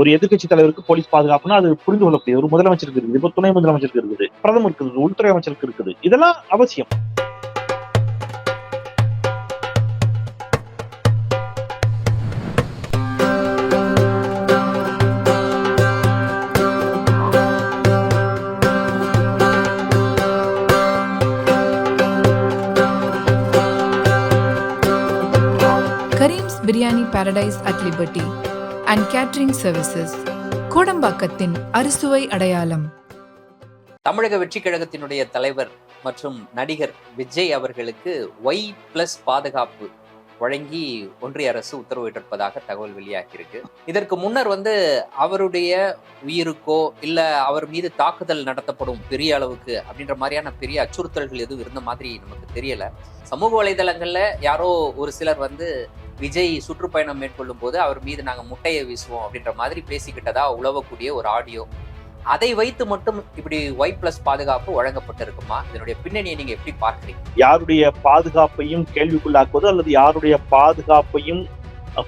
ஒரு எதிர்கட்சி தலைவருக்கு போலீஸ் பாதுகாப்புனா அது புரிந்து கொள்ளக்கூடிய ஒரு முதலமைச்சருக்கு இருக்குது இப்போ துணை முதலமைச்சருக்கு இருக்குது பிரதமருக்கு இருக்குது உள்துறை அமைச்சருக்கு இருக்குது. இதெல்லாம் அவசியம். Kareem's biryani paradise at liberty and catering services கோடம்பாக்கத்தின் அறுசுவை அடையாளம் தமிழக வெற்றி கழகத்தினுடைய தலைவர் மற்றும் நடிகர் விஜய் அவர்களுக்கு ஒய் பிளஸ் பாதுகாப்பு வழங்கி ஒன்றிய அரசு உத்தரவிட்டிருப்பதாக தகவல் வெளியாகியிருக்கு. இதற்கு முன்னர் வந்து அவருடைய உயிருக்கோ இல்ல அவர் மீது தாக்குதல் நடத்தப்படும் பெரிய அளவுக்கு அப்படின்ற மாதிரியான பெரிய அச்சுறுத்தல்கள் எதுவும் இருந்த மாதிரி நமக்கு தெரியல. சமூக வலைதளங்கள்ல யாரோ ஒரு சிலர் வந்து விஜய் சுற்றுப்பயணம் மேற்கொள்ளும் போது அவர் மீது நாங்கள் முட்டையை வீசுவோம் அப்படின்ற மாதிரி பேசிக்கிட்டதா உழவக்கூடிய ஒரு ஆடியோ. அதை வைத்து மட்டும் இப்படி ஒய் பிளஸ் பாதுகாப்பு வழங்கப்பட்டிருக்குமா? இதனுடைய பின்னணியை நீங்க எப்படி பார்க்குறீங்க? யாருடைய பாதுகாப்பையும் கேள்விக்குள்ளாக்குவது அல்லது யாருடைய பாதுகாப்பையும்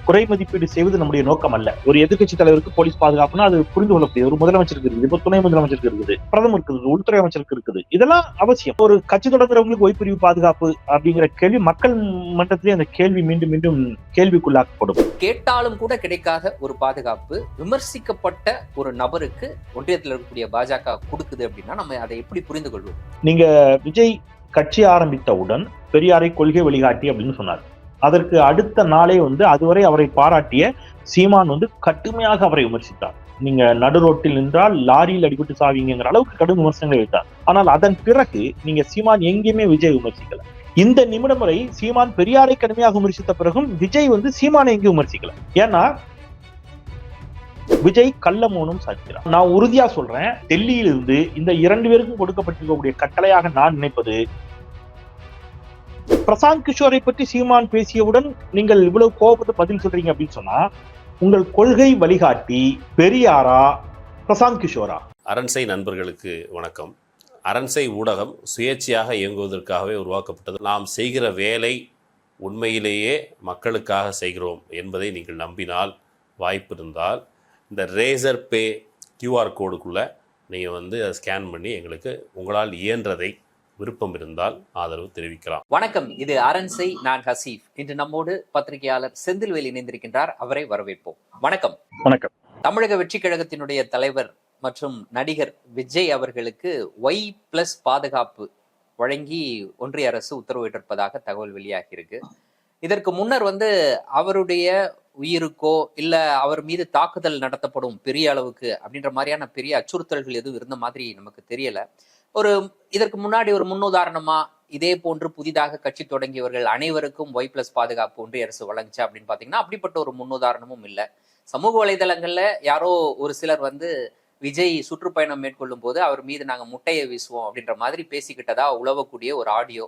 குறை மதிப்பீடு செய்வது நம்முடைய நோக்கம் அல்ல. ஒரு எதிர்க்கட்சி தலைவருக்கு போலீஸ் பாதுகாப்புனா அது புரிந்து கொள்ளக்கூடிய ஒரு முதலமைச்சருக்கு இருக்குது. இப்போ துணை முதலமைச்சருக்கு இருக்குது. பிரதமருக்கு இருக்குது. உள்துறை அமைச்சருக்கு இருக்குது. இதெல்லாம் அவசியம். ஒரு கட்சி தொடங்குறவங்களுக்கு ஓய்பிரிவு பாதுகாப்பு அப்படிங்கிற கேள்வி மக்கள் மன்றத்திலே அந்த கேள்வி மீண்டும் மீண்டும் கேள்விக்குள்ளாக்கப்படும். கேட்டாலும் கூட கிடைக்காத ஒரு பாதுகாப்பு விமர்சிக்கப்பட்ட ஒரு நபருக்கு ஒன்றியத்தில் இருக்கக்கூடிய பாஜக கொடுக்குது அப்படின்னா நம்ம அதை எப்படி புரிந்து கொள்வோம் நீங்க விஜய் கட்சி ஆரம்பித்தவுடன் பெரியாரை கொள்கை வழிகாட்டி அப்படின்னு சொன்னார். அதற்கு அடுத்த நாளே வந்து அதுவரை அவரை பாராட்டிய சீமான் வந்து கடுமையாக அவரை விமர்சித்தார். நீங்க நடு ரோட்டில் நின்றால் லாரியில் அடிபட்டு சாவீங்கிற அளவுக்கு கடும் விமர்சனங்களை வைத்தார் ஆனால் அதன் பிறகு நீங்க சீமான் எங்கேயுமே விஜய் விமர்சிக்கல. இந்த நிமிடம் வரை சீமான் பெரியாரை கடுமையாக விமர்சித்த பிறகும் விஜய் வந்து சீமானை எங்கேயும் விமர்சிக்கல. ஏன்னா விஜய் கள்ள மௌனம் சாதிக்கிறார். நான் உறுதியா சொல்றேன் டெல்லியிலிருந்து இந்த இரண்டு பேருக்கும் கொடுக்கப்பட்டிருக்கக்கூடிய கட்டளையாக நான் நினைப்பது பிரசாந்த் கிஷோரை பற்றி சீமான் பேசியவுடன் நீங்கள் இவ்வளவு கோபப்பட்டு பதில் சொல்றீங்க அப்படின்னு சொன்னா உங்கள் கொள்கை வழிகாட்டி பெரியாரா பிரசாந்த் கிஷோரா? அரண்சை நண்பர்களுக்கு வணக்கம். அரண்சை ஊடகம் சுயேட்சையாக இயங்குவதற்காகவே உருவாக்கப்பட்டது. நாம் செய்கிற வேலை உண்மையிலேயே மக்களுக்காக செய்கிறோம் என்பதை நீங்கள் நம்பினால் வாய்ப்பு இருந்தால் இந்த ரேசர் பே கியூஆர் கோடுக்குள்ளே நீங்கள் வந்து அதை ஸ்கேன் பண்ணி எங்களுக்கு உங்களால் இயன்றதை விருப்பம் இருந்தால் ஆதரவு தெரிவிக்கலாம். வணக்கம் இது அரண்சை நான் ஹசீஃப். இன்று நம்மோடு பத்திரிகையாளர் செந்தில்வேல் இணைந்திருக்கின்றார். அவரை வரவேற்போம். வணக்கம். வணக்கம். தமிழக வெற்றி கழகத்தினுடைய தலைவர் மற்றும் நடிகர் விஜய் அவர்களுக்கு ஒய் பிளஸ் பாதுகாப்பு வழங்கி ஒன்றிய அரசு உத்தரவிட்டிருப்பதாக தகவல் வெளியாகியிருக்கு. இதற்கு முன்னர் வந்து அவருடைய உயிருக்கோ இல்ல அவர் மீது தாக்குதல் நடத்தப்படும் பெரிய அளவுக்கு அப்படின்ற மாதிரியான பெரிய அச்சுறுத்தல்கள் எதுவும் இருந்த மாதிரி நமக்கு தெரியல. ஒரு இதற்கு முன்னாடி ஒரு முன்னுதாரணமா இதே போன்று புதிதாக கட்சி தொடங்கியவர்கள் அனைவருக்கும் ஒய் பிளஸ் பாதுகாப்பு ஒன்றிய அரசு வழங்குச்சு அப்படின்னு பாத்தீங்கன்னா அப்படிப்பட்ட ஒரு முன்னுதாரணமும் இல்லை. சமூக வலைதளங்கள்ல யாரோ ஒரு சிலர் வந்து விஜய் சுற்றுப்பயணம் மேற்கொள்ளும் போது அவர் மீது நாங்க முட்டையை வீசுவோம் அப்படின்ற மாதிரி பேசிக்கிட்டதா உழவக்கூடிய ஒரு ஆடியோ.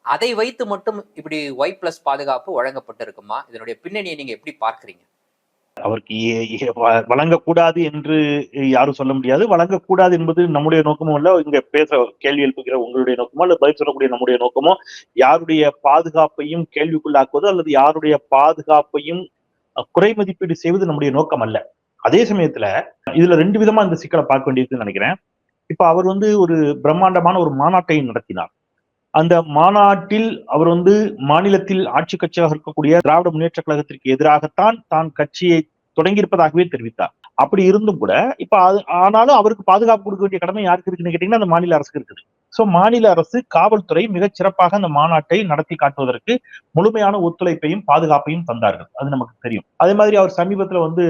அதை வைத்து மட்டும் இப்படி ஒய் பிளஸ் பாதுகாப்பு வழங்கப்பட்டிருக்குமா? இதனுடைய பின்னணியை நீங்க எப்படி பார்க்குறீங்க? அவருக்கு வ- வழங்கக்கூடாது என்று யாரும் சொல்ல முடியாது. வழங்கக்கூடாது என்பது நம்முடைய நோக்கமும் இல்லை இங்க பேச கேள்வி எழுப்புகிற உங்களுடைய நோக்கமோ அல்லது பதில் சொல்லக்கூடிய நம்முடைய நோக்கமோ யாருடைய பாதுகாப்பையும் கேள்விக்குள்ளாக்குவது அல்லது யாருடைய பாதுகாப்பையும் குறை மதிப்பீடு செய்வது நம்முடைய நோக்கம் அல்ல. அதே சமயத்துல இதுல ரெண்டு விதமா இந்த சிக்கலை பார்க்க வேண்டியதுன்னு நினைக்கிறேன். இப்ப அவர் வந்து ஒரு பிரம்மாண்டமான ஒரு மாநாட்டை நடத்தினார். அந்த மாநாட்டில் அவர் வந்து மாநிலத்தில் ஆட்சி கட்சியாக இருக்கக்கூடிய திராவிட முன்னேற்ற கழகத்திற்கு எதிராகத்தான் தான் கட்சியை தொடங்கியிருப்பதாகவே தெரிவித்தார். அப்படி இருந்தும் கூட இப்ப அது ஆனாலும் அவருக்கு பாதுகாப்பு கொடுக்க வேண்டிய கடமை யாருக்கு இருக்குன்னு கேட்டீங்கன்னா அந்த மாநில அரசுக்கு இருக்குது. சோ மாநில அரசு காவல்துறை மிகச் சிறப்பாக அந்த மாநாட்டை நடத்தி காட்டுவதற்கு முழுமையான ஒத்துழைப்பையும் பாதுகாப்பையும் தந்தார்கள். அது நமக்கு தெரியும். அதே மாதிரி அவர் சமீபத்துல வந்து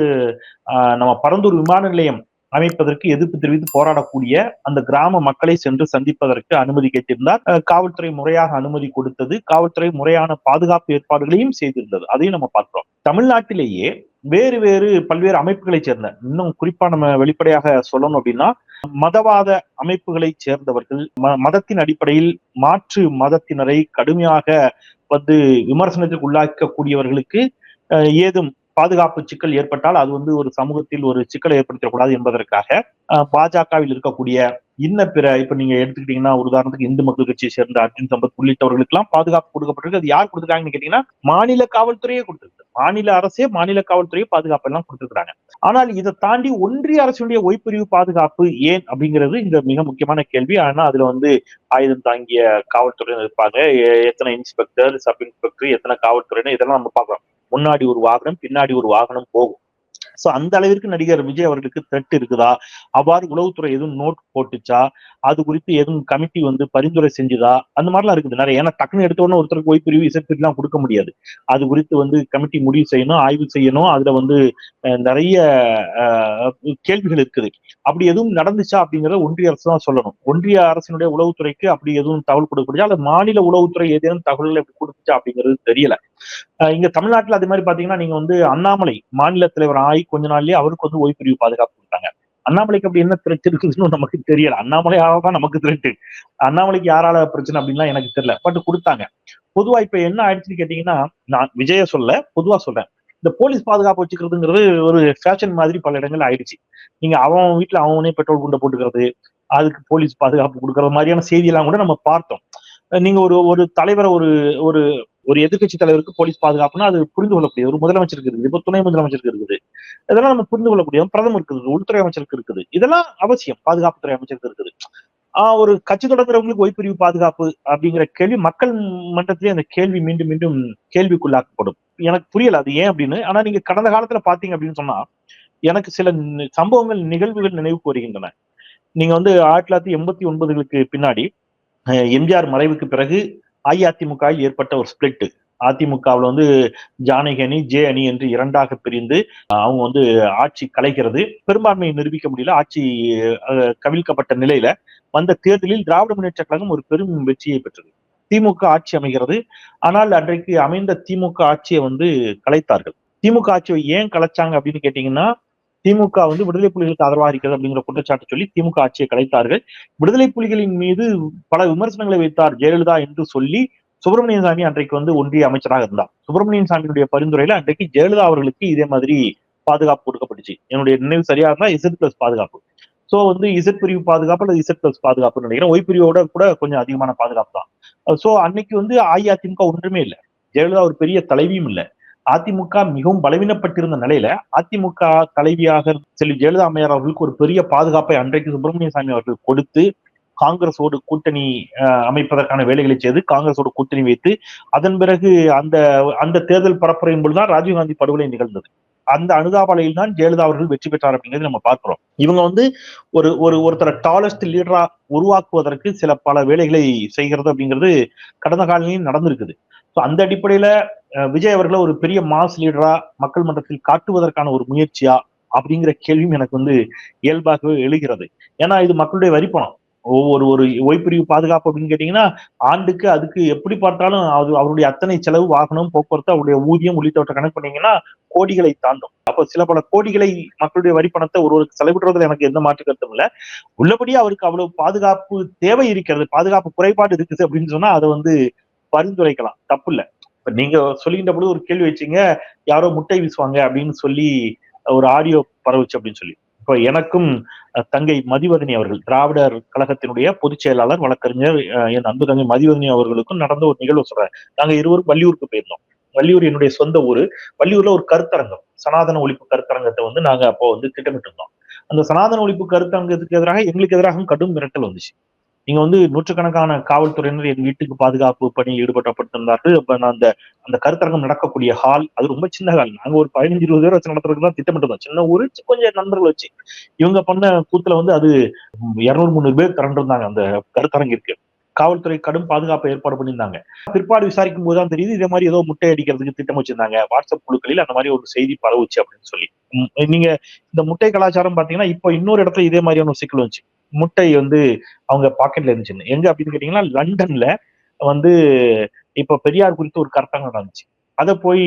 நம்ம பரந்தூர் விமான நிலையம் அமைப்பதற்கு எதிர்ப்பு தெரிவித்து போராடக்கூடிய அந்த கிராம மக்களை சென்று சந்திப்பதற்கு அனுமதி கேட்டிருந்தார். காவல்துறை முறையாக அனுமதி கொடுத்தது. காவல்துறை முறையான பாதுகாப்பு ஏற்பாடுகளையும் செய்திருந்தது. அதையும் நம்ம பார்க்கிறோம். தமிழ்நாட்டிலேயே வேறு வேறு பல்வேறு அமைப்புகளை சேர்ந்த இன்னும் குறிப்பா நம்ம வெளிப்படையாக சொல்லணும் அப்படின்னா மதவாத அமைப்புகளை சேர்ந்தவர்கள் ம- மதத்தின் அடிப்படையில் மாற்று மதத்தினரை கடுமையாக வந்து விமர்சனத்திற்கு உள்ளாக்கக்கூடியவர்களுக்கு ஏதும் பாதுகாப்பு சிக்கல் ஏற்பட்டால் அது வந்து ஒரு சமூகத்தில் ஒரு சிக்கலை ஏற்படுத்தக்கூடாது என்பதற்காக அஹ், பாஜகவில் இருக்கக்கூடிய இன்ன பிற இப்ப நீங்க எடுத்துக்கிட்டீங்கன்னா ஒரு உதாரணத்துக்கு இந்து மக்கள் கட்சியை சேர்ந்த அர்ஜுன் சம்பத் உள்ளிட்டவர்களுக்கு எல்லாம் பாதுகாப்பு கொடுக்கப்பட்டிருக்கு. அது யார் கொடுத்துருக்காங்கன்னு கேட்டீங்கன்னா மாநில காவல்துறையே கொடுத்திருக்கு. மாநில அரசே மாநில காவல்துறையே பாதுகாப்பு எல்லாம் கொடுத்திருக்காங்க ஆனால் இதை தாண்டி ஒன்றிய அரசுடைய ஒய்ப்பிரிவு பாதுகாப்பு ஏன் அப்படிங்கிறது இங்க மிக முக்கியமான கேள்வி. ஆனா அதுல வந்து ஆயுதம் தாங்கிய காவல்துறையினர் இருப்பாங்க. எத்தனை இன்ஸ்பெக்டர் சப் இன்ஸ்பெக்டர் எத்தனை காவல்துறையினர் இதெல்லாம் நம்ம பார்க்கலாம் முன்னாடி ஒரு வாகனம் பின்னாடி ஒரு வாகனம் போகும். சோ அந்த அளவிற்கு நடிகர் விஜய் அவர்களுக்கு த்ரெட் இருக்குதா? அவ்வாறு உளவுத்துறை எதுவும் நோட் போட்டுச்சா? அது குறித்து எதுவும் கமிட்டி வந்து பரிந்துரை செஞ்சுதா? அந்த மாதிரிலாம் இருக்குது நிறைய. ஏன்னா டக்குன்னு எடுத்த உடனே ஒருத்தருக்கு ஓய்பிரிவு இசைப்பிரிவு எல்லாம் கொடுக்க முடியாது. அது குறித்து வந்து கமிட்டி முடிவு செய்யணும் ஆய்வு செய்யணும். அதுல வந்து நிறைய கேள்விகள் இருக்குது. அப்படி எதுவும் நடந்துச்சா அப்படிங்கிறத ஒன்றிய அரசு தான் சொல்லணும். ஒன்றிய அரசினுடைய உளவுத்துறைக்கு அப்படி எதுவும் தகவல் கொடுக்க முடியாது அல்லது மாநில உளவுத்துறை ஏதேனும் தகவல்கள் எப்படி கொடுத்துச்சா அப்படிங்கிறது தெரியல. இங்க தமிழ்நாட்டுல அதே மாதிரி பாத்தீங்கன்னா நீங்க வந்து அண்ணாமலை மாநில தலைவர் ஆகி கொஞ்ச நாள்லயே அவருக்கு வந்து ஓய்வுப்பிரிவு பாதுகாப்பு கொடுத்தாங்க. அண்ணாமலைக்கு அப்படி என்ன திரட்டு இருக்குதுன்னு நமக்கு தெரியல. அண்ணாமலையால தான் நமக்கு திரட்டு அண்ணாமலைக்கு யாரால பிரச்சனை அப்படின்லாம் எனக்கு தெரியல. பட் கொடுத்தாங்க. பொதுவா இப்ப என்ன ஆயிடுச்சுன்னு கேட்டீங்கன்னா நான் விஜய சொல்ல பொதுவா சொல்றேன். இந்த போலீஸ் பாதுகாப்பு வச்சுக்கிறதுங்கிறது ஒரு ஃபேஷன் மாதிரி பல இடங்கள் ஆயிடுச்சு. நீங்க அவன் வீட்டுல அவனே பெட்ரோல் குண்டை போட்டுக்கிறது அதுக்கு போலீஸ் பாதுகாப்பு கொடுக்கற மாதிரியான செய்தியெல்லாம் கூட நம்ம பார்த்தோம். நீங்க ஒரு ஒரு தலைவரை ஒரு ஒரு ஒரு எதிர்க்கட்சி தலைவருக்கு போலீஸ் பாதுகாப்புனா அது புரிந்து கொள்ளக்கூடிய ஒரு முதலமைச்சருக்கு இருக்குது இப்போ துணை முதலமைச்சருக்கு இருக்குது. இதெல்லாம் நம்ம புரிந்து கொள்ளக்கூடிய பிரதமருக்கு இருக்குது உள்துறை அமைச்சருக்கு இருக்குது. இதெல்லாம் அவசியம். பாதுகாப்புத்துறை அமைச்சருக்கு இருக்குது. ஆஹ் ஒரு கட்சி தொடங்குறவங்களுக்கு ஓய்பிரிவு பாதுகாப்பு அப்படிங்கிற கேள்வி மக்கள் மன்றத்திலே அந்த கேள்வி மீண்டும் மீண்டும் கேள்விக்குள்ளாக்கப்படும். எனக்கு புரியல அது ஏன் அப்படின்னு. ஆனா நீங்க கடந்த காலத்துல பாத்தீங்க அப்படின்னு சொன்னா எனக்கு சில சம்பவங்கள் நிகழ்வுகள் நினைவுக்கு வருகின்றன நீங்க வந்து ஆயிரத்தி தொள்ளாயிரத்தி எண்பத்தி ஒன்பதுகளுக்கு பின்னாடி எம்ஜிஆர் மறைவுக்கு பிறகு அஇஅதிமுக ஏற்பட்ட ஒரு ஸ்பிளிட் அதிமுகவில் வந்து ஜானகி அணி ஜே அணி என்று இரண்டாக பிரிந்து அவங்க வந்து ஆட்சி கலைக்கிறது பெரும்பான்மையை நிரூபிக்க முடியல. ஆட்சி கவிழ்க்கப்பட்ட நிலையில வந்த தேர்தலில் திராவிட முன்னேற்ற கழகம் ஒரு பெரும் வெற்றியை பெற்றது. திமுக ஆட்சி அமைகிறது. ஆனால் அன்றைக்கு அமைந்த திமுக ஆட்சியை வந்து கலைத்தார்கள். திமுக ஆட்சியை ஏன் கலைச்சாங்க அப்படின்னு கேட்டீங்கன்னா திமுக வந்து விடுதலை புலிகளுக்கு ஆதரவாக இருக்கிறது அப்படிங்கிற குற்றச்சாட்டு சொல்லி திமுக ஆட்சியை கலைத்தார்கள். விடுதலை புலிகளின் மீது பல விமர்சனங்களை வைத்தார் ஜெயலலிதா என்று சொல்லி சுப்பிரமணியன் சாமி அன்றைக்கு வந்து ஒன்றிய அமைச்சராக இருந்தார். சுப்பிரமணியன் சாமியினுடைய பரிந்துரையில அன்றைக்கு ஜெயலலிதா அவர்களுக்கு இதே மாதிரி பாதுகாப்பு கொடுக்கப்பட்டுச்சு. என்னுடைய நினைவு சரியா இருந்தா இசட் பிளஸ் பாதுகாப்பு. சோ வந்து இசட் பிரிவு பாதுகாப்பு அல்லது இசட் பிளஸ் பாதுகாப்பு நினைக்கிறேன். ஒய் பிரிவோட கூட கொஞ்சம் அதிகமான பாதுகாப்பு தான். சோ அன்னைக்கு வந்து அஇஅதிமுக ஒன்றுமே இல்லை. ஜெயலலிதா ஒரு பெரிய தலைவியும் இல்லை. அதிமுக மிகவும் பலவீனப்பட்டிருந்த நிலையில அதிமுக தலைவியாக செல்வி ஜெயலலிதா அம்மையார் அவர்களுக்கு ஒரு பெரிய பாதுகாப்பை அன்றைக்கு சுப்பிரமணிய சாமி அவர்கள் கொடுத்து காங்கிரஸோடு கூட்டணி அமைப்பதற்கான வேலைகளை செய்து காங்கிரஸோடு கூட்டணி வைத்து அதன் பிறகு அந்த அந்த தேர்தல் பரப்புரையின் பொழுதுதான் ராஜீவ்காந்தி படுகொலை நிகழ்ந்தது. அந்த அனுதாபாலையில் தான் ஜெயலலிதா அவர்கள் வெற்றி பெற்றார் அப்படிங்கிறது நம்ம பார்க்கிறோம். இவங்க வந்து ஒரு ஒரு ஒருத்தரை டாலஸ்ட் லீடரா உருவாக்குவதற்கு சில பல வேலைகளை செய்கிறது அப்படிங்கிறது கடந்த காலங்களில் நடந்திருக்குது. ஸோ அந்த அடிப்படையில விஜய் அவர்களை ஒரு பெரிய மாஸ் லீடரா மக்கள் மன்றத்தில் காட்டுவதற்கான ஒரு முயற்சியா அப்படிங்கிற கேள்வியும் எனக்கு வந்து இயல்பாகவே எழுகிறது. ஏன்னா இது மக்களுடைய வரிப்பணம் ஒவ்வொரு ஒரு ஓய்பிரிவு பாதுகாப்பு அப்படின்னு கேட்டீங்கன்னா ஆண்டுக்கு அதுக்கு எப்படி பார்த்தாலும் அது அவருடைய அத்தனை செலவு வாகனம் போக்குவரத்து அவருடைய ஊதியம் உள்ளிட்டவற்றை கணக்கு பண்ணீங்கன்னா கோடிகளை தாண்டும். அப்போ சில பல கோடிகளை மக்களுடைய வரி பணத்தை ஒருவருக்கு செலவிடுறதுல எனக்கு எந்த மாற்று கருத்தும் இல்லை. உள்ளபடியே அவருக்கு அவ்வளவு பாதுகாப்பு தேவை இருக்கிறது பாதுகாப்பு குறைபாடு இருக்குது அப்படின்னு சொன்னா அதை வந்து பரிந்துரைக்கலாம். தப்பு இல்லை. நீங்க சொல்லிக்கின்ற பொழுது ஒரு கேள்வி வச்சீங்க யாரோ முட்டை வீசுவாங்க அப்படின்னு சொல்லி ஒரு ஆடியோ பரவுச்சு அப்படின்னு சொல்லி. இப்போ எனக்கும் தங்கை மதிவதனி அவர்கள் திராவிடர் கழகத்தினுடைய பொதுச் செயலாளர் வழக்கறிஞர் அஹ், என் அன்பு தங்கை மதிவதனி அவர்களுக்கும் நடந்த ஒரு நிகழ்வு சொல்றேன். நாங்க இருவரும் வள்ளியூருக்கு போயிருந்தோம். வள்ளியூர் என்னுடைய சொந்த ஊர். வள்ளியூர்ல ஒரு கருத்தரங்கம் சனாதன ஒழிப்பு கருத்தரங்கத்தை வந்து நாங்க அப்போ வந்து திட்டமிட்டு இருந்தோம் அந்த சனாதன ஒழிப்பு கருத்தரங்கத்துக்கு எதிராக எங்களுக்கு எதிராகவும் கடும் மிரட்டல் வந்துச்சு. நீங்க வந்து நூற்றுக்கணக்கான காவல்துறையினர் எங்க வீட்டுக்கு பாதுகாப்பு பணியில் ஈடுபட்டப்பட்டிருந்தார்கள் அப்ப நான் அந்த அந்த கருத்தரங்கம் நடக்கக்கூடிய ஹால் அது ரொம்ப சின்ன ஹால் நாங்க ஒரு பதினஞ்சு இருபது பேர் வச்சு நடத்துறதுக்கு தான் திட்டமிட்டிருந்தோம். சின்ன ஒரு கொஞ்சம் நண்பர்கள் வச்சு. இவங்க பண்ண கூத்துல வந்து அது இருநூறு முந்நூறு பேர் திரண்டிருந்தாங்க. அந்த கருத்தரங்கிற்கு காவல்துறை கடும் பாதுகாப்பை ஏற்பாடு பண்ணியிருந்தாங்க. பிற்பாடு விசாரிக்கும் போது தான் தெரியுது இதே மாதிரி ஏதோ முட்டை அடிக்கிறதுக்கு திட்டம் வச்சிருந்தாங்க. வாட்ஸ்அப் குழுக்களில் அந்த மாதிரி ஒரு செய்தி பரவுச்சு அப்படின்னு சொல்லி. நீங்க இந்த முட்டை கலாச்சாரம் பாத்தீங்கன்னா இப்போ இன்னொரு இடத்துல இதே மாதிரியான ஒரு சிக்கல் வந்துச்சு. முட்டை வந்து அவங்க பாக்கெட்ல இருந்துச்சுன்னு எங்க அப்படின்னு கேட்டீங்கன்னா லண்டன்ல வந்து இப்ப பெரியார் குறித்து ஒரு கருத்தரங்கம் நடந்துச்சு. அதை போய்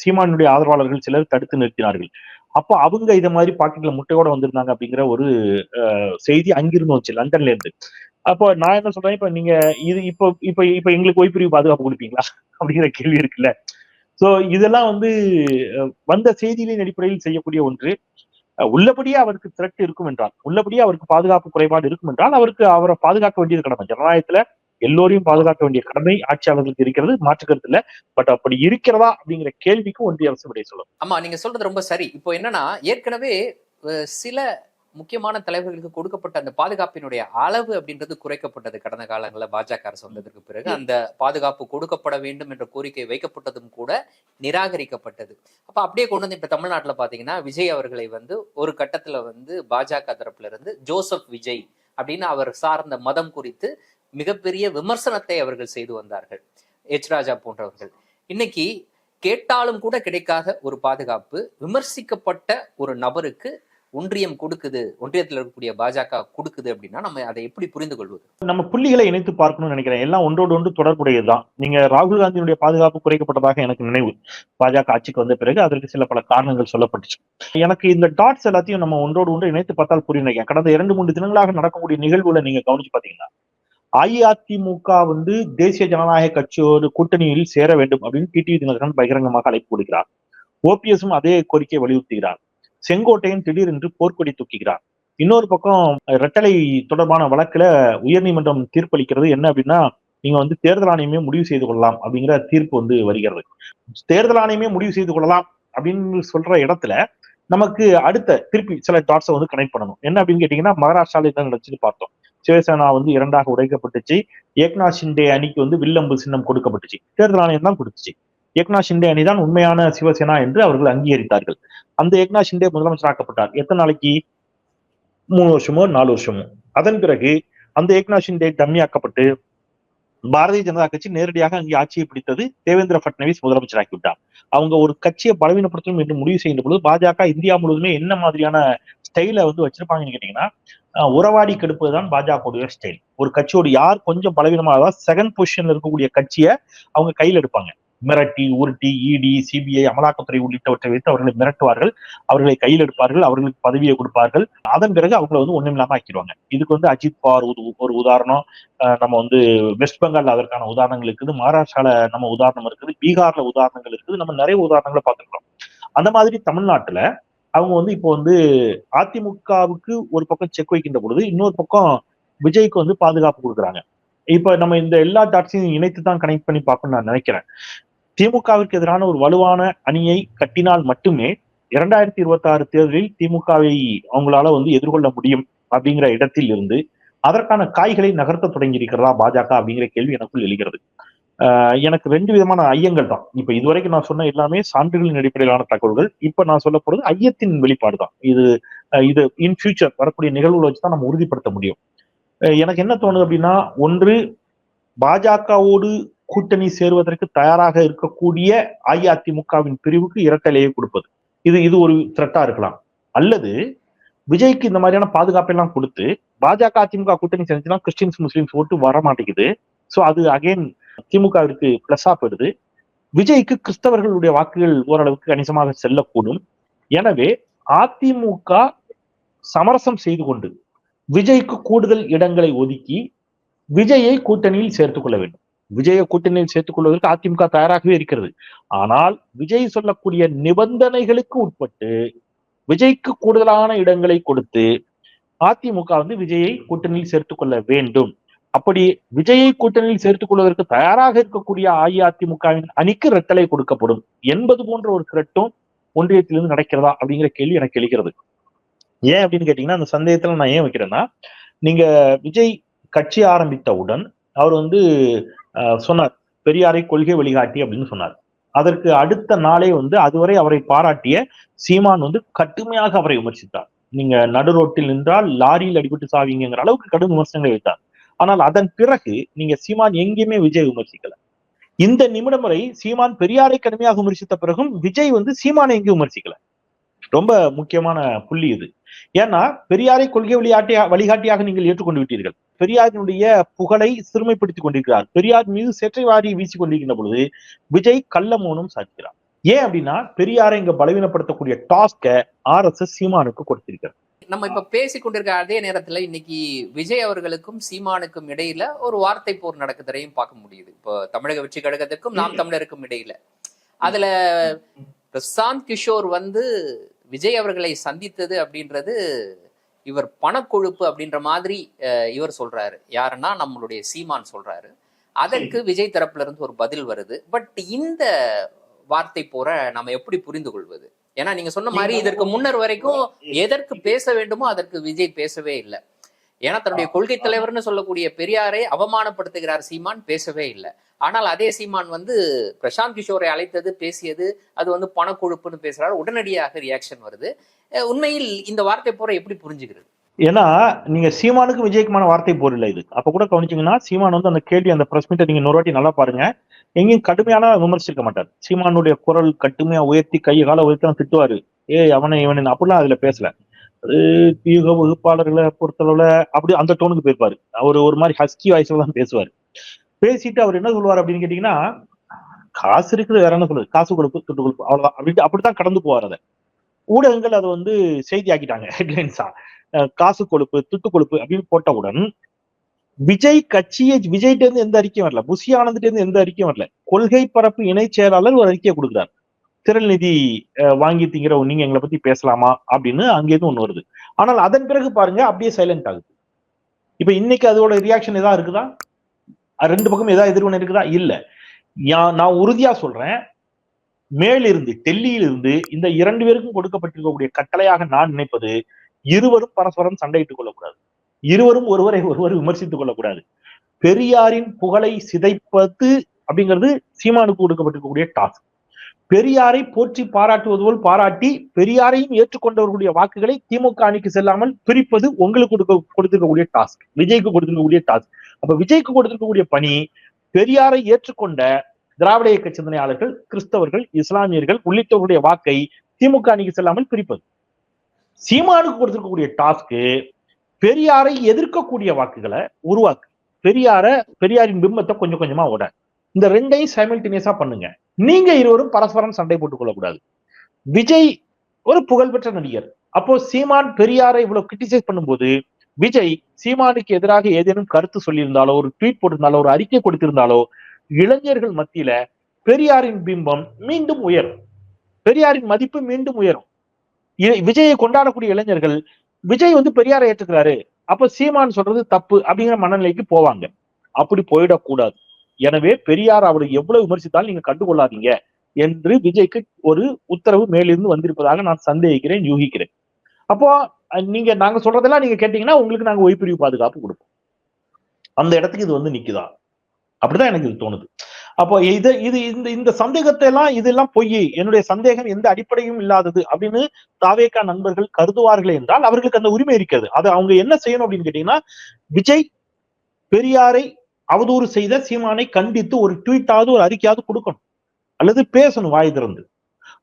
சீமானுடைய ஆதரவாளர்கள் சிலர் தடுத்து நிறுத்தினார்கள். அப்போ அவங்க இதை மாதிரி பாக்கெட்ல முட்டையோட வந்திருந்தாங்க அப்படிங்கிற ஒரு அஹ், செய்தி அங்கிருந்து வந்துச்சு லண்டன்ல இருந்து. அப்போ நான் என்ன சொல்றேன் இப்ப நீங்க இது இப்போ இப்ப இப்ப எங்களுக்கு ஓய்பிரிவு பாதுகாப்பு கொடுப்பீங்களா? அப்படிங்கிற கேள்வி இருக்குல்ல. சோ இதெல்லாம் வந்து வந்த செய்திகளின் அடிப்படையில் செய்யக்கூடிய ஒன்று. உள்ளபடியே அவருக்கு திரட்டு இருக்கும் என்றால் உள்ளபடியே அவருக்கு பாதுகாப்பு குறைபாடு இருக்கும் என்றால் அவருக்கு அவரை பாதுகாக்க வேண்டியது கடமை. ஜனநாயகத்துல எல்லோரையும் பாதுகாக்க வேண்டிய கடமை ஆட்சியாளர்களுக்கு இருக்கிறது மாற்று இல்ல. பட் அப்படி இருக்கிறதா அப்படிங்கிற கேள்விக்கு ஒன்றிய அரசு விடைய சொல்லும். ஆமா நீங்க சொல்றது ரொம்ப சரி. இப்போ என்னன்னா ஏற்கனவே சில முக்கியமான தலைவர்களுக்கு கொடுக்கப்பட்ட அந்த பாதுகாப்பினுடைய அளவு அப்படின்றது குறைக்கப்பட்டது. கடந்த காலங்களில் பாஜக அரசு வந்ததற்கு பிறகு அந்த பாதுகாப்பு கொடுக்கப்பட வேண்டும் என்ற கோரிக்கை வைக்கப்பட்டதும் கூட நிராகரிக்கப்பட்டது. அப்ப அப்படியே கொண்டு வந்து இப்ப தமிழ்நாட்டுல பாத்தீங்கன்னா விஜய் அவர்களை வந்து ஒரு கட்டத்துல வந்து பாஜக தரப்புல இருந்து ஜோசப் விஜய் அப்படின்னு அவர் சார்ந்த மதம் குறித்து மிகப்பெரிய விமர்சனத்தை அவர்கள் செய்து வந்தார்கள். எச் ராஜா போன்றவர்கள். இன்னைக்கு கேட்டாலும் கூட கிடைக்காத ஒரு பாதுகாப்பு விமர்சிக்கப்பட்ட ஒரு நபருக்கு ஒன்றியம் கொடுக்குது ஒன்றியத்தில் இருக்கக்கூடிய பாஜக கொடுக்குது அப்படின்னா நம்ம அதை எப்படி புரிந்து கொள்வது? நம்ம புள்ளிகளை இணைத்து பார்க்கணும்னு நினைக்கிறேன். எல்லாம் ஒன்றோடு ஒன்று தொடர்புடையதுதான். நீங்க ராகுல் காந்தியினுடைய பாதுகாப்பு குறைக்கப்பட்டதாக எனக்கு நினைவு. பாஜக ஆட்சிக்கு வந்த பிறகு அதற்கு சில பல காரணங்கள் சொல்லப்பட்டுச்சு. எனக்கு இந்த டாட்ஸ் எல்லாத்தையும் நம்ம ஒன்றோடு ஒன்று இணைத்து பார்த்தால் புரியும் நினைக்கிறேன். கடந்த இரண்டு மூன்று தினங்களாக நடக்கக்கூடிய நிகழ்வுகளை நீங்க கவனிச்சு பாத்தீங்கன்னா அஇஅதிமுக வந்து தேசிய ஜனநாயக கட்சியோடு கூட்டணியில் சேர வேண்டும் அப்படின்னு டிடிவி தினகரன் பகிரங்கமாக அழைப்பு கொடுக்கிறார் ஓபிஎஸும் அதே கோரிக்கையை வலியுறுத்துகிறார். செங்கோட்டையன் திடீரென்று போர்க்கொடி தூக்குகிறார். இன்னொரு பக்கம் ரெட்டலை தொடர்பான வழக்குல உயர்நீதிமன்றம் தீர்ப்பளிக்கிறது. என்ன அப்படின்னா நீங்க வந்து தேர்தல் ஆணையமே முடிவு செய்து கொள்ளலாம் அப்படிங்கிற தீர்ப்பு வந்து வருகிறது. தேர்தல் ஆணையமே முடிவு செய்து கொள்ளலாம் அப்படின்னு சொல்ற இடத்துல நமக்கு அடுத்த திருப்பி சில டாட்ஸை வந்து கனெக்ட் பண்ணணும். என்ன அப்படின்னு கேட்டீங்கன்னா மகாராஷ்டிரால என்ன நடந்துச்சுன்னு பார்த்தோம். சிவசேனா வந்து இரண்டாக உடைக்கப்பட்டுச்சு. ஏக்நாத் ஷிண்டே அணிக்கு வந்து வில்லம்பு சின்னம் கொடுக்கப்பட்டுச்சு. தேர்தல் ஆணையம் தான் கொடுத்துச்சு. ஏக்னா ஷிண்டே அணி தான் உண்மையான சிவசேனா என்று அவர்கள் அங்கீகரித்தார்கள். அந்த ஏக்னா ஷிண்டே முதலமைச்சர் ஆக்கப்பட்டார். எத்தனை நாளைக்கு? மூணு வருஷமோ நாலு வருஷமோ? அதன் பிறகு அந்த ஏக்னா ஷிண்டே டம்மியாக்கப்பட்டு பாரதிய ஜனதா கட்சி நேரடியாக அங்கே ஆட்சியை பிடித்தது தேவேந்திர பட்னவிஸ் முதலமைச்சராக்கி விட்டார் அவங்க ஒரு கட்சியை பலவீனப்படுத்தணும் என்று முடிவு செய்கின்ற பொழுது பாஜக இந்தியா முழுவதுமே என்ன மாதிரியான ஸ்டைல வந்து வச்சிருப்பாங்கன்னு கேட்டீங்கன்னா அஹ், உறவாடி கெடுப்பதுதான் பாஜகவுடைய ஸ்டைல் ஒரு கட்சியோட யார் கொஞ்சம் பலவீனமாக செகண்ட் பொசிஷன்ல இருக்கக்கூடிய கட்சியை அவங்க கையில் எடுப்பாங்க. மிரட்டி உருட்டி இடி சிபிஐ அமலாக்கத்துறை உள்ளிட்டவற்றை வைத்து அவர்களை மிரட்டுவார்கள். அவர்களை கையில் எடுப்பார்கள் அவர்களுக்கு பதவியை கொடுப்பார்கள். அதன் பிறகு அவங்களை வந்து ஒண்ணும் இல்லாம ஆக்கிடுவாங்க. இதுக்கு வந்து அஜித் பவார் ஒரு ஒரு உதாரணம். அஹ் நம்ம வந்து வெஸ்ட் பெங்கால்ல அதற்கான உதாரணங்கள் இருக்குது. மகாராஷ்டிரால நம்ம உதாரணம் இருக்குது. பீகார்ல உதாரணங்கள் இருக்குது. நம்ம நிறைய உதாரணங்களை பார்த்துருக்கோம் அந்த மாதிரி தமிழ்நாட்டுல அவங்க வந்து இப்போ வந்து அதிமுகவுக்கு ஒரு பக்கம் செக் வைக்கின்ற பொழுது இன்னொரு பக்கம் விஜய்க்கு வந்து பாதுகாப்பு கொடுக்குறாங்க. இப்ப நம்ம இந்த எல்லா டாட்ஸையும் இணைத்து தான் கனெக்ட் பண்ணி பார்க்கணும்னு நான் நினைக்கிறேன். திமுகவிற்கு எதிரான ஒரு வலுவான அணியை கட்டினால் மட்டுமே இரண்டாயிரத்தி இருபத்தி ஆறு தேர்தலில் திமுகவை அவங்களால வந்து எதிர்கொள்ள முடியும் அப்படிங்கிற இடத்தில் இருந்து அதற்கான காய்களை நகர்த்த தொடங்கி இருக்கிறதா பாஜக அப்படிங்கிற கேள்வி எனக்குள் எழுகிறது. எனக்கு ரெண்டு விதமான ஐயங்கள் தான். இப்ப இதுவரைக்கும் நான் சொன்ன எல்லாமே சான்றுகளின் அடிப்படையிலான தகவல்கள். இப்ப நான் சொல்ல போறது ஐயத்தின் வெளிப்பாடு தான். இது இது இன் ஃபியூச்சர் வரக்கூடிய நிகழ்வுகளை வச்சு தான் நம்ம உறுதிப்படுத்த முடியும். எனக்கு என்ன தோணுது அப்படின்னா ஒன்று பாஜகவோடு கூட்டணி சேருவதற்கு தயாராக இருக்கக்கூடிய அஇஅதிமுகவின் பிரிவுக்கு இரட்டலையை கொடுப்பது. இது இது ஒரு த்ரெட்டா இருக்கலாம். அல்லது விஜய்க்கு இந்த மாதிரியான பாதுகாப்பெல்லாம் கொடுத்து பாஜக அதிமுக கூட்டணி சேர்ந்துச்சுன்னா கிறிஸ்டின்ஸ் முஸ்லிம்ஸ் ஓட்டு வர மாட்டேங்குது சோ அது அகைன் திமுகவிற்கு பிளஸ்ஸா போயிடுது. விஜய்க்கு கிறிஸ்தவர்களுடைய வாக்குகள் ஓரளவுக்கு கணிசமாக செல்லக்கூடும். எனவே அதிமுக சமரசம் செய்து கொண்டு விஜய்க்கு கூடுதல் இடங்களை ஒதுக்கி விஜயை கூட்டணியில் சேர்த்துக் கொள்ள வேண்டும். விஜய கூட்டணியில் சேர்த்துக் கொள்வதற்கு அதிமுக தயாராகவே இருக்கிறது. ஆனால் விஜய் சொல்லக்கூடிய நிபந்தனைகளுக்கு உட்பட்டு விஜய்க்கு கூடுதலான இடங்களை கொடுத்து அதிமுக வந்து விஜயை கூட்டணியில் சேர்த்துக் கொள்ள வேண்டும். அப்படி விஜயை கூட்டணியில் சேர்த்துக் கொள்வதற்கு தயாராக இருக்கக்கூடிய அஇஅதிமுகவின் அணிக்கு ரெட்டலை கொடுக்கப்படும். என்பது போன்ற ஒரு திரட்டும் ஒன்றியத்திலிருந்து நடக்கிறதா அப்படிங்கிற கேள்வி எனக்கு எழுகிறது. ஏன் அப்படின்னு கேட்டீங்கன்னா அந்த சந்தேகத்துல நான் ஏன் வைக்கிறேன்னா நீங்க விஜய் கட்சி ஆரம்பித்தவுடன் அவர் வந்து அஹ், சொன்னார் பெரியாரை கொள்கை வழிகாட்டி அப்படின்னு சொன்னார். அதற்கு அடுத்த நாளே வந்து அதுவரை அவரை பாராட்டிய சீமான் வந்து கடுமையாக அவரை விமர்சித்தார். நீங்க நடு ரோட்டில் நின்றால் லாரியில் அடிபட்டு சாவீங்கிற அளவுக்கு கடும் விமர்சனங்களை வைத்தார். ஆனால் அதன் பிறகு நீங்க சீமான் எங்கேயுமே விஜய் விமர்சிக்கல. இந்த நிமிடம் வரை சீமான் பெரியாரை கடுமையாக விமர்சித்த பிறகும் விஜய் வந்து சீமானை எங்கேயும் விமர்சிக்கல. ரொம்ப முக்கியமான புள்ளி இது. ஏன்னா பெரியாரை கொள்கை வழிகாட்டியா வழிகாட்டியாக நீங்கள் ஏற்றுக்கொண்டு விட்டீர்கள். பெரியாரினுடைய புகழை சிறுமைப்படுத்திக் கொண்டிருக்கிறார். பெரியார் மீது சேற்றை வாரி வீசிக் கொண்டிருக்கின்ற பொழுது விஜய் கள்ள மௌனம் சாதிக்கிறார் ஏன் அப்படின்னா பெரியாரை இங்க பலவீனப்படுத்தக்கூடிய டாஸ்க ஆர் எஸ் எஸ் சீமானுக்கு கொடுத்திருக்கிறார். நம்ம இப்ப பேசி கொண்டிருக்க அதே நேரத்துல இன்னைக்கு விஜய் அவர்களுக்கும் சீமானுக்கும் இடையில ஒரு வார்த்தை போர் நடக்குதுறையும் பார்க்க முடியுது. இப்போ தமிழக வெற்றி கழகத்திற்கும் நாம் தமிழருக்கும் இடையில. அதுல பிரசாந்த் கிஷோர் வந்து விஜய் அவர்களை சந்தித்தது அப்படின்றது இவர் பணக்கொழுப்பு அப்படின்ற மாதிரி இவர் சொல்றாரு. யாருன்னா நம்மளுடைய சீமான் சொல்றாரு. அதற்கு விஜய் தரப்புல இருந்து ஒரு பதில் வருது. பட் இந்த வார்த்தை போற நம்ம எப்படி புரிந்து கொள்வது ஏன்னா நீங்க சொன்ன மாதிரி இதற்கு முன்னர் வரைக்கும் எதற்கு பேச வேண்டுமோ அதற்கு விஜய் பேசவே இல்லை. ஏன்னா தன்னுடைய கொள்கை தலைவர்னு சொல்லக்கூடிய பெரியாரை அவமானப்படுத்துகிறார் சீமான் பேசவே இல்லை. ஆனால் அதே சீமான் வந்து பிரசாந்த் கிஷோரை அழைத்தது பேசியது அது வந்து பணக்கொழுப்புன்னு பேசுறாரு. உடனடியாக ரியாக்ஷன் வருது. உண்மையில் இந்த வார்த்தை போற எப்படி புரிஞ்சுக்கிறது? ஏன்னா நீங்க சீமானுக்கு விஜய்க்குமான வார்த்தை போர் இல்ல இது. அப்ப கூட கவனிச்சீங்கன்னா சீமான் வந்து அந்த கேள்வி அந்த பிரஸ் மீட்டை நீங்க இன்னொரு வாட்டி நல்லா பாருங்க. எங்கேயும் கடுமையான விமர்சிக்க மாட்டார். சீமானுடைய குரல் கட்டுமையா உயர்த்தி கையை கால உயர்த்தி திட்டுவாரு. ஏய் அவனை இவனை அப்படிலாம் அதுல பேசல. அது யூக வகுப்பாளர்களை பொறுத்தளவுல அப்படி அந்த டோனுக்கு போயிருப்பாரு. அவர் ஒரு மாதிரி ஹஸ்கி வாய்ஸ்ல தான் பேசுவார். பேசிட்டு அவர் என்ன சொல்லுவார் அப்படின்னு கேட்டீங்கன்னா காசு இருக்குது வேற என்ன சொல்லுது காசு கொடுப்பு துட்டு கொடுப்பு அவ்வளவுதான். அப்படின்ட்டு அப்படித்தான் கடந்து போவார் அதை. ஊடகங்கள் அதை வந்து செய்தி ஆக்கிட்டாங்க ஹெட்லைன்ஸா காசு கொழுப்பு துட்டு கொழுப்பு அப்படின்னு போட்டவுடன் விஜய் கட்சியை விஜய்கிட்ட இருந்து எந்த அறிக்கையும் வரல. புசி ஆனந்த்ட்ட இருந்து எந்த அறிக்கையும் வரல. கொள்கை பரப்பு இணை செயலாளர் ஒரு அறிக்கையை கொடுக்குறார். திரள் நிதி அஹ், வாங்கி திங்கிற நீங்க எங்களை பத்தி பேசலாமா? அப்படின்னு அங்கேருந்து ஒண்ணு வருது. ஆனால் அதன் பிறகு பாருங்க அப்படியே சைலண்ட் ஆகுது. இப்ப இன்னைக்கு அதோட ரியாக்ஷன் ஏதாவது இருக்குதா? ரெண்டு பக்கம் ஏதாவது எதிர்வினை இருக்குதா? இல்ல. யா- நான் உறுதியா சொல்றேன். மேலிருந்து டெல்லியிலிருந்து இந்த இரண்டு பேருக்கும் கொடுக்கப்பட்டிருக்கக்கூடிய கட்டளையாக நான் நினைப்பது இருவரும் பரஸ்பரம் சண்டையிட்டுக் கொள்ளக்கூடாது. இருவரும் ஒருவரை ஒருவர் விமர்சித்துக் கொள்ளக்கூடாது. பெரியாரின் புகழை சிதைப்பது அப்படிங்கிறது சீமானுக்கு கொடுக்கப்பட்டிருக்கக்கூடிய டாஸ்க் பெரியாரை போற்றி பாராட்டுவது போல் பாராட்டி பெரியாரையும் ஏற்றுக்கொண்டவர்களுடைய வாக்குகளை திமுக அணிக்கு செல்லாமல் பிரிப்பது உங்களுக்கு கொடுக்க கொடுத்திருக்கக்கூடிய டாஸ்க் விஜய்க்கு கொடுத்திருக்கக்கூடிய டாஸ்க் அப்ப விஜய்க்கு கொடுத்திருக்கக்கூடிய பணி பெரியாரை ஏற்றுக்கொண்ட திராவிட இயக்க சிந்தனையாளர்கள் கிறிஸ்தவர்கள் இஸ்லாமியர்கள் உள்ளிட்டவர்களுடைய வாக்கை திமுக அணிக்கு செல்லாமல் பிரிப்பது. சீமானுக்கு கொடுத்திருக்கக்கூடிய டாஸ்க் பெரியாரை எதிர்க்கக்கூடிய வாக்குகளை உருவாக்கு. பெரியார பெரியாரின் பிம்பத்தை கொஞ்சம் கொஞ்சமா ஓட. இந்த ரெண்டையும் சைமல்டேனியஸா பண்ணுங்க. நீங்க இருவரும் பரஸ்பரம் சண்டை போட்டுக் கொள்ளக்கூடாது. விஜய் ஒரு புகழ்பெற்ற நடிகர். அப்போ சீமான் பெரியாரை இவ்வளவு கிரிட்டிசைஸ் பண்ணும்போது விஜய் சீமானுக்கு எதிராக ஏதேனும் கருத்து சொல்லியிருந்தாலோ ஒரு ட்வீட் போட்டிருந்தாலோ ஒரு அறிக்கை கொடுத்திருந்தாலோ இளைஞர்கள் மத்தியில பெரியாரின் பிம்பம் மீண்டும் உயரும். பெரியாரின் மதிப்பு மீண்டும் உயரும். விஜயை கொண்டாடக்கூடிய இளைஞர்கள் விஜய் வந்து பெரியாரை ஏற்றுக்கிறாரு. அப்ப சீமான் சொல்றது தப்பு அப்படிங்கிற மனநிலைக்கு போவாங்க. அப்படி போயிடக்கூடாது. எனவே பெரியார் அவரை எவ்வளவு விமர்சித்தாலும் நீங்க கண்டுகொள்ளாதீங்க என்று விஜய்க்கு ஒரு உத்தரவு மேலிருந்து வந்திருப்பதாக நான் சந்தேகிக்கிறேன் யூகிக்கிறேன். அப்போ நீங்க நாங்க சொல்றதெல்லாம் நீங்க கேட்டீங்கன்னா உங்களுக்கு நாங்க ஒய்பிரிவு பாதுகாப்பு கொடுப்போம். அந்த இடத்துக்கு இது வந்து நிக்குதா? அப்படிதான் எனக்கு இது தோணுது. அப்போ இது இது இந்த இந்த சந்தேகத்தை எல்லாம் இதெல்லாம் பொய். என்னுடைய சந்தேகம் எந்த அடிப்படையும் இல்லாதது அப்படின்னு தாவேக்கா நண்பர்கள் கருதுவார்கள் என்றால் அவர்களுக்கு அந்த உரிமை இருக்கிறது அது அவங்க என்ன செய்யணும் அப்படின்னு கேட்டீங்கன்னா விஜய் பெரியாரை அவதூறு செய்த சீமானை கண்டித்து ஒரு ட்வீட்டாவது ஒரு அறிக்கையாவது கொடுக்கணும். அல்லது பேசணும் வாய் திறந்து.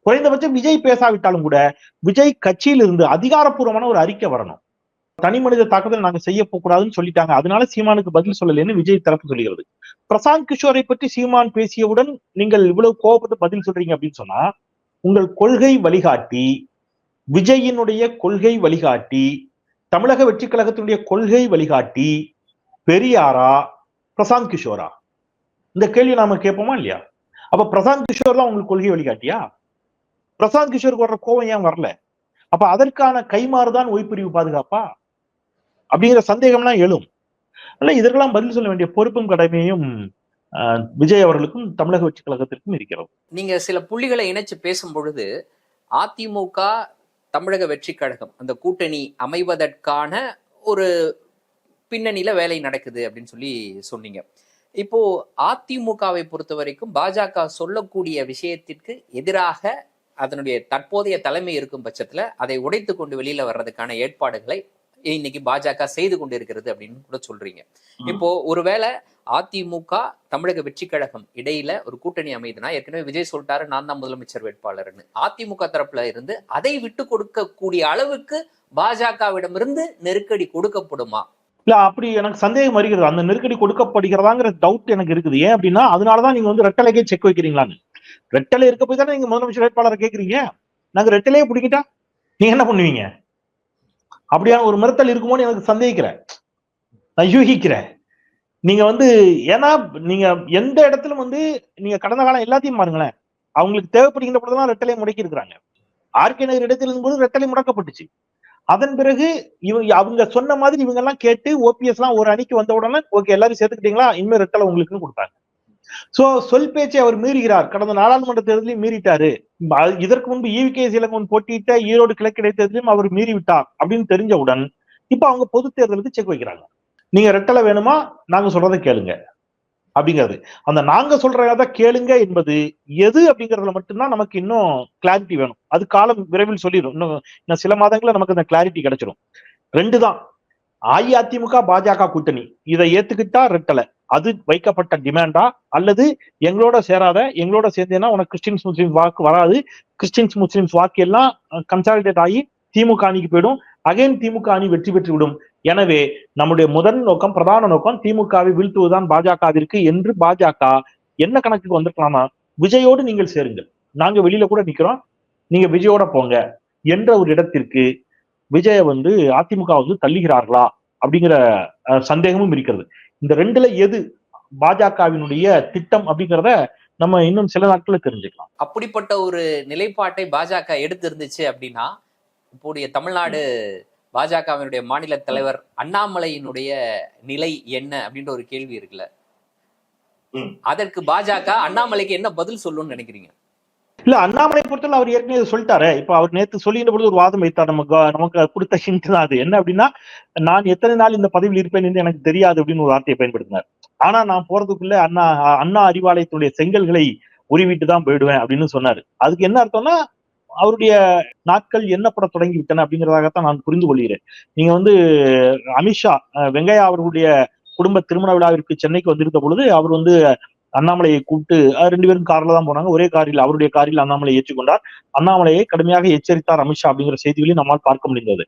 குறைந்தபட்சம் விஜய் பேசாவிட்டாலும் கூட விஜய் கட்சியிலிருந்து அதிகாரப்பூர்வமான ஒரு அறிக்கை வரணும். தனி மனித தாக்குதல் நாங்க செய்ய போகக்கூடாதுன்னு சொல்லிட்டாங்க. அதனால சீமானுக்கு பதில் சொல்லலைன்னு விஜய் தரப்பு சொல்கிறது பிரசாந்த் கிஷோரை பற்றி சீமான் பேசியவுடன் நீங்கள் இவ்வளவு கோபப்பட்டு பதில் சொல்றீங்க அப்படின்னு சொன்னா உங்கள் கொள்கை வழிகாட்டி விஜயினுடைய கொள்கை வழிகாட்டி தமிழக வெற்றி கழகத்தினுடைய கொள்கை வழிகாட்டி பெரியாரா பிரசாந்த் கிஷோரா? இந்த கேள்வி நாம கேட்போமா இல்லையா? அப்ப பிரசாந்த் கிஷோர் தான் உங்களுக்கு கொள்கை வழிகாட்டியா? பிரசாந்த் கிஷோருக்கு வர்ற கோவம் ஏன் வரல? அப்ப அதற்கான கைமாறுதான் ஓய்பிரிவு பாதுகாப்பா? அப்படிங்கிற சந்தேகம்லாம் எழும். அல்ல இதற்கெல்லாம் பதில் சொல்ல வேண்டிய பொறுப்பும் கடமையும் ஆஹ், விஜய் அவர்களுக்கும் தமிழக வெற்றி கழகத்திற்கும் இருக்கிறது. நீங்க சில புள்ளிகளை இணைச்சு பேசும் பொழுது அதிமுக தமிழக வெற்றி கழகம் அந்த கூட்டணி அமைவதற்கான ஒரு பின்னணியில வேலை நடக்குது அப்படின்னு சொல்லி சொன்னீங்க. இப்போ அதிமுகவை பொறுத்த வரைக்கும் பாஜக சொல்லக்கூடிய விஷயத்திற்கு எதிராக அதனுடைய தற்போதைய தலைமை இருக்கும் பட்சத்துல அதை உடைத்து கொண்டு வெளியில வர்றதுக்கான ஏற்பாடுகளை இன்னைக்கு பாஜக செய்து கொண்டிருக்கிறது அப்படின்னு கூட சொல்றீங்க. இப்போ ஒருவேளை அதிமுக தமிழக வெற்றி கழகம் இடையில ஒரு கூட்டணி அமைதுனா ஏற்கனவே விஜய் சொல்லிட்டாரு நான் தான் முதலமைச்சர் வேட்பாளர்னு. அதிமுக தரப்புல இருந்து அதை விட்டு கொடுக்கக்கூடிய அளவுக்கு பாஜகவிடமிருந்து நெருக்கடி கொடுக்கப்படுமா? இல்ல அப்படி எனக்கு சந்தேகம் வருகிறது. அந்த நெருக்கடி கொடுக்கப்படுகிறதாங்கிற டவுட் எனக்கு இருக்குது. ஏன் அப்படின்னா அதனாலதான் நீங்க வந்து ரெட்டலைக்கே செக் வைக்கிறீங்களான்னு. ரெட்டலை இருக்க போய் தானே நீங்க முதலமைச்சர் வேட்பாளரை கேக்குறீங்க நாங்க ரெட்டலையே பிடிக்கிட்டா நீங்க என்ன பண்ணுவீங்க? அப்படியான ஒரு மிரட்டல் இருக்குமோன்னு எனக்கு சந்தேகிக்கிறேன். நான் யூகிக்கிறேன். நீங்க வந்து ஏன்னா நீங்க எந்த இடத்துல வந்து நீங்க கடந்த காலம் எல்லாத்தையும் பாருங்களேன். அவங்களுக்கு தேவைப்படுகின்ற பொழுதுதான் ரெட்டலை முடக்கி இருக்கிறாங்க. ஆர்கே நகர் இடத்திலிருந்து போது ரெட்டலை முடக்கப்பட்டுச்சு. அதன் பிறகு இவங்க அவங்க சொன்ன மாதிரி இவங்க எல்லாம் கேட்டு ஓபிஎஸ் எல்லாம் ஒரு அணிக்கு வந்த உடனே ஓகே எல்லாரும் சேர்த்துக்கிட்டீங்களா? இனிமே ரெட்டலை உங்களுக்குன்னு கொடுத்தாங்க. சோ சொல் பேச்சை அவர் மீறுகிறார். கடந்த நாடாளுமன்ற தேர்தலையும் மீறிட்டாரு. இதற்கு முன்பு ஈவிகேஎஸ் இலங்கவன் போட்டியிட்ட ஈரோடு கிழக்கு இடைத்தேர்தலையும் அவர் மீறி விட்டார் அப்படின்னு தெரிஞ்சவுடன் இப்ப அவங்க பொது தேர்தலுக்கு செக் வைக்கிறாங்க. நீங்க ரெட்டலை வேணுமா? நாங்க சொல்றதை கேளுங்க. அப்படிங்கிறது. அந்த நாங்க சொல்றத கேளுங்க என்பது எது அப்படிங்கறதுல மட்டும்தான் நமக்கு இன்னும் கிளாரிட்டி வேணும். அது காலம் விரைவில் சொல்லிடும். இன்னும் இன்னும் சில மாதங்கள்ல நமக்கு அந்த கிளாரிட்டி கிடைச்சிடும் ரெண்டு தான் அஇஅதிமுக பாஜக கூட்டணி. இதை ஏத்துக்கிட்டா ரெட்டலை அது வைக்கப்பட்ட டிமாண்டா அல்லது எங்களோட சேராத எங்களோட சேர்ந்தேன்னா உனக்கு கிறிஸ்டின்ஸ் முஸ்லிம்ஸ் வாக்கு வராது. கிறிஸ்டின்ஸ் முஸ்லிம்ஸ் வாக்கு எல்லாம் கன்சாலிடேட் ஆகி திமுக அணிக்கு போயிடும். அகைன் திமுக அணி வெற்றி பெற்று விடும் எனவே நம்முடைய முதல் நோக்கம் பிரதான நோக்கம் திமுகவை வீழ்த்துவதுதான் பாஜகவிற்கு என்று பாஜக என்ன கணக்குக்கு வந்திருக்கலாமா விஜயோடு நீங்கள் சேருங்கள். நாங்க வெளியில கூட நிக்கிறோம். நீங்க விஜயோட போங்க என்ற ஒரு இடத்திற்கு விஜய வந்து அதிமுக வந்து தள்ளுகிறார்களா அப்படிங்கிற சந்தேகமும் இருக்கிறது. இந்த ரெண்டுல எது பாஜகவினுடைய திட்டம் அப்படிங்கிறத நம்ம இன்னும் சில நாட்கள்ல தெரிஞ்சுக்கலாம். அப்படிப்பட்ட ஒரு நிலைப்பாட்டை பாஜக எடுத்திருந்துச்சு அப்படின்னா இப்போதைய தமிழ்நாடு பாஜகவினுடைய மாநில தலைவர் அண்ணாமலையினுடைய நிலை என்ன அப்படின்ற ஒரு கேள்வி இருக்குல்ல. அதற்கு பாஜக அண்ணாமலைக்கு என்ன பதில் சொல்லும்னு நினைக்கிறீங்க? இல்ல அண்ணாமலை பொறுத்தவரை அவர் ஏற்கனவே சொல்லிட்டாரு. இப்ப அவர் நேத்து சொல்லின்ற பொழுது ஒரு வாதம் வைத்தார். நமக்கு நமக்கு கொடுத்த ஹிண்ட் தான் அது. என்ன அப்படின்னா நான் எத்தனை நாள் இந்த பதவியில் இருப்பேன் என்று எனக்கு தெரியாது அப்படின்னு ஒரு வார்த்தையை பயன்படுத்தினார். ஆனா நான் போறதுக்குள்ள அண்ணா அண்ணா அறிவாலயத்துடைய செங்கல்களை உருவிட்டு தான் போயிடுவேன் அப்படின்னு சொன்னாரு. அதுக்கு என்ன அர்த்தம்னா அவருடைய நாட்கள் என்னப்பட தொடங்கி விட்டன அப்படிங்கிறதாகத்தான் நான் புரிந்து கொள்கிறேன். நீங்க வந்து அமித்ஷா அஹ், வெங்கையா அவர்களுடைய குடும்ப திருமண விழாவிற்கு சென்னைக்கு வந்திருந்த பொழுது அவர் வந்து அண்ணாமலையை கூப்பிட்டு ரெண்டு பேரும் கார்ல தான் போனாங்க. ஒரே காரில் அவருடைய காரில் அண்ணாமலை ஏற்றுக்கொண்டார். அண்ணாமலையை கடுமையாக எச்சரித்தார் அமித்ஷா அப்படிங்கிற செய்திகளையும் நம்மால் பார்க்க முடிந்தது.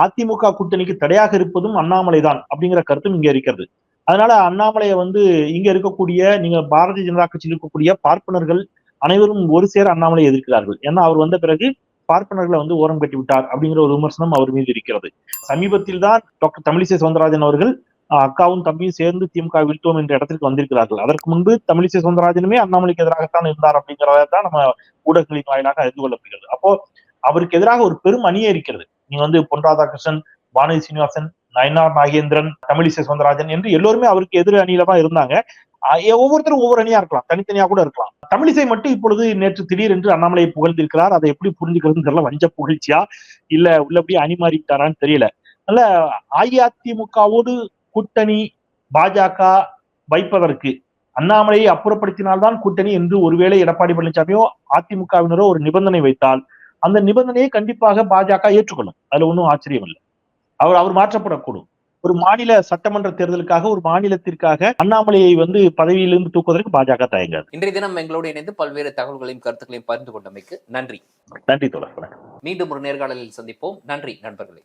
அதிமுக கூட்டணிக்கு தடையாக இருப்பதும் அண்ணாமலை தான் அப்படிங்கிற கருத்தும் இங்க இருக்கிறது. அதனால அண்ணாமலையை வந்து இங்க இருக்கக்கூடிய நீங்க பாரதிய ஜனதா கட்சியில் இருக்கக்கூடிய பார்ப்பனர்கள் அனைவரும் ஒரு சேர அண்ணாமலை எதிர்க்கிறார்கள். ஏன்னா அவர் வந்த பிறகு பார்ப்பனர்களை வந்து ஓரம் கட்டி விட்டார் அப்படிங்கிற ஒரு விமர்சனம் அவர் மீது இருக்கிறது. சமீபத்தில் தான் டாக்டர் தமிழிசை சவுந்தரராஜன் அவர்கள் அஹ், அக்காவும் தம்பியும் சேர்ந்து திமுக வீழ்த்துவோம் என்ற இடத்திற்கு வந்திருக்கிறார்கள். அதற்கு முன்பு தமிழிசை சவுந்தரராஜனுமே அண்ணாமலைக்கு எதிராகத்தான் இருந்தார் அப்படிங்கிறத தான் நம்ம ஊடகங்களின் வாயிலாக அறிந்து கொள்ளப்படுகிறது அப்போ அவருக்கு எதிராக ஒரு பெரும் அணியே இருக்கிறது. நீங்க வந்து பொன் ராதாகிருஷ்ணன் வானதி சீனிவாசன் நயனார் நாகேந்திரன் தமிழிசை சவுந்தரராஜன் என்று எல்லோருமே அவருக்கு எதிர் அணியில தான் இருந்தாங்க. ஒவ்வொருத்தரும் ஒவ்வொரு அணியா இருக்கலாம். தனித்தனியா கூட இருக்கலாம். தமிழிசை மட்டும் இப்பொழுது நேற்று திடீரென்று அண்ணாமலையை புகழ்ந்திருக்கிறார். அதை எப்படி புரிஞ்சுக்கிறதுன்னு தெரியல. வஞ்ச புகழ்ச்சியா? இல்ல உள்ளபடி அணி மாறிட்டாரான்னு தெரியல. நல்ல அஇஅதிமுகவோடு கூட்டணி பாஜக வைப்பதற்கு அண்ணாமலையை அப்புறப்படுத்தினால்தான் கூட்டணி என்று ஒருவேளை எடப்பாடி பழனிசாமியோ அதிமுகவினரோ ஒரு நிபந்தனை வைத்தால் அந்த நிபந்தனையை கண்டிப்பாக பாஜக ஏற்றுக்கொள்ளும். அதுல ஒன்றும் ஆச்சரியம் இல்லை அவர் அவர் மாற்றப்படக்கூடும். ஒரு மாநில சட்டமன்ற தேர்தலுக்காக ஒரு மாநிலத்திற்காக அண்ணாமலையை வந்து பதவியிலிருந்து தூக்குவதற்கு பாஜக தயங்காது. இன்றைய தினம் எங்களோடு இணைந்து பல்வேறு தகவல்களையும் கருத்துக்களையும் பகிர்ந்து கொண்டமைக்கு நன்றி. நன்றி வணக்கம். மீண்டும் ஒரு நேர்காணலில் சந்திப்போம். நன்றி நண்பர்களே.